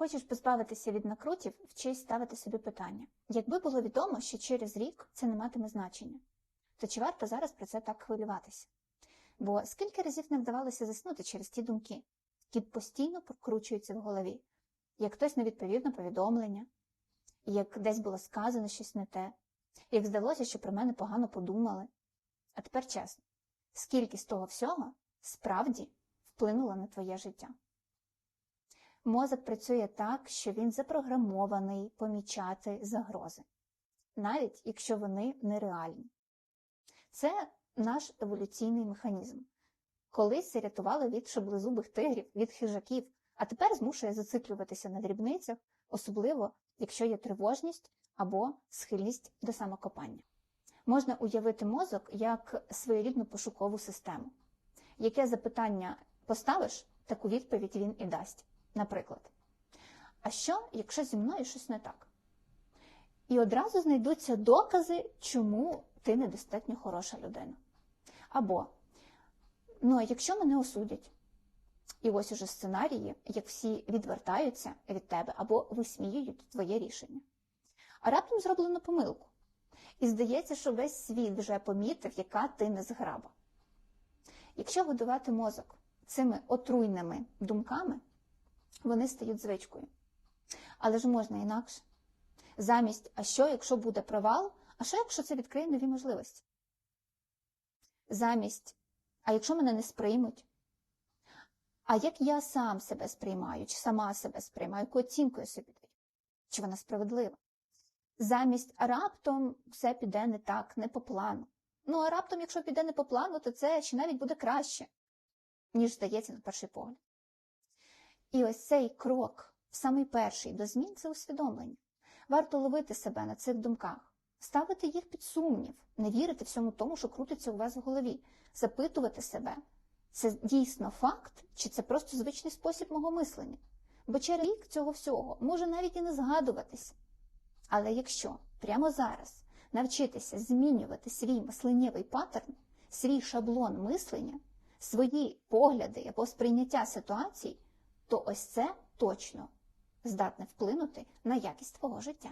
Хочеш позбавитися від накрутів, вчись ставити собі питання. Якби було відомо, що через рік це не матиме значення, то чи варто зараз про це так хвилюватися? Бо скільки разів не вдавалося заснути через ті думки, які постійно прокручуються в голові, як хтось не відповів на повідомлення, як десь було сказано щось не те, як здалося, що про мене погано подумали. А тепер чесно, скільки з того всього справді вплинуло на твоє життя? Мозок працює так, що він запрограмований помічати загрози, навіть якщо вони нереальні. Це наш еволюційний механізм. Колись це рятувало від шаблезубих тигрів, від хижаків, а тепер змушує зациклюватися на дрібницях, особливо якщо є тривожність або схильність до самокопання. Можна уявити мозок як своєрідну пошукову систему. Яке запитання поставиш, таку відповідь він і дасть. Наприклад, а що, якщо зі мною щось не так? І одразу знайдуться докази, чому ти недостатньо хороша людина. Або, ну а якщо мене осудять, і ось уже сценарії, як всі відвертаються від тебе або висміюють твоє рішення. А раптом зроблено помилку. І здається, що весь світ вже помітив, яка ти незграба. Якщо годувати мозок цими отруйними думками, вони стають звичкою. Але ж можна інакше. Замість, а що, якщо буде провал, а що, якщо це відкриє нові можливості? Замість, а якщо мене не сприймуть? А як я сам себе сприймаю, чи сама себе сприймаю, яку оцінку я собі даю? Чи вона справедлива? Замість а раптом все піде не так, не по плану. Ну, а раптом, якщо піде не по плану, то це ще навіть буде краще, ніж здається на перший погляд. І ось цей крок, самий перший до змін це усвідомлення. Варто ловити себе на цих думках, ставити їх під сумнів, не вірити всьому тому, що крутиться у вас в голові, запитувати себе, це дійсно факт, чи це просто звичний спосіб мого мислення. Бо через рік цього всього може навіть і не згадуватися. Але якщо прямо зараз навчитися змінювати свій мисленнєвий паттерн, свій шаблон мислення, свої погляди або сприйняття ситуацій, то ось це точно здатне вплинути на якість твого життя.